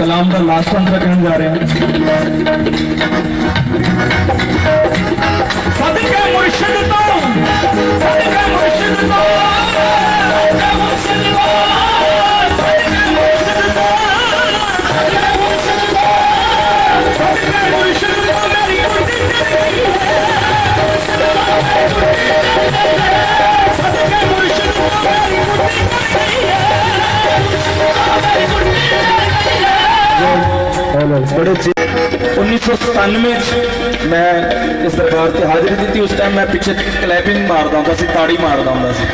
कलाम का लास्ट अंक रखने जा रहे हैं ਬੜੇ ਚਿਰ 1997 ਚ ਮੈਂ ਇਸ ਦਰਬਾਰ ਤੇ ਹਾਜ਼ਰੀ ਦਿੱਤੀ। ਉਸ ਟਾਈਮ ਮੈਂ ਪਿੱਛੇ ਕਲੈਪਿੰਗ ਮਾਰਦਾ ਹੁੰਦਾ ਸੀ, ਤਾੜੀ ਮਾਰਦਾ ਹੁੰਦਾ ਸੀ।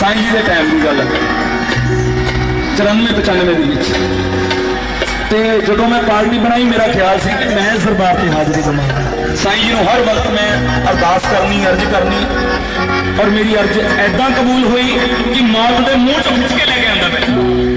ਸਾਈਂ ਜੀ ਦੇ ਟਾਈਮ ਦੀ ਗੱਲ ਹੈ। 94 95 ਦੇ ਵਿੱਚ। ਤੇ ਜਦੋਂ ਮੈਂ ਪਾਰਟੀ ਬਣਾਈ, ਮੇਰਾ ਖਿਆਲ ਸੀ ਕਿ ਮੈਂ ਇਸ ਤੇ ਹਾਜ਼ਰੀ ਦੇਵਾਂ। ਸਾਈਂ ਜੀ ਨੂੰ ਹਰ ਵਕਤ ਮੈਂ ਅਰਦਾਸ ਕਰਨੀ, ਅਰਜ਼ ਕਰਨੀ। ਔਰ ਮੇਰੀ ਅਰਜ਼ ਐਦਾਂ ਕਬੂਲ ਹੋਈ ਕਿ ਮੌਤ ਦੇ ਮੂੰਹ ਚ ਖਿੱਚ ਕੇ ਲੈ ਕੇ ਆਂਦਾ ਮੈਂ।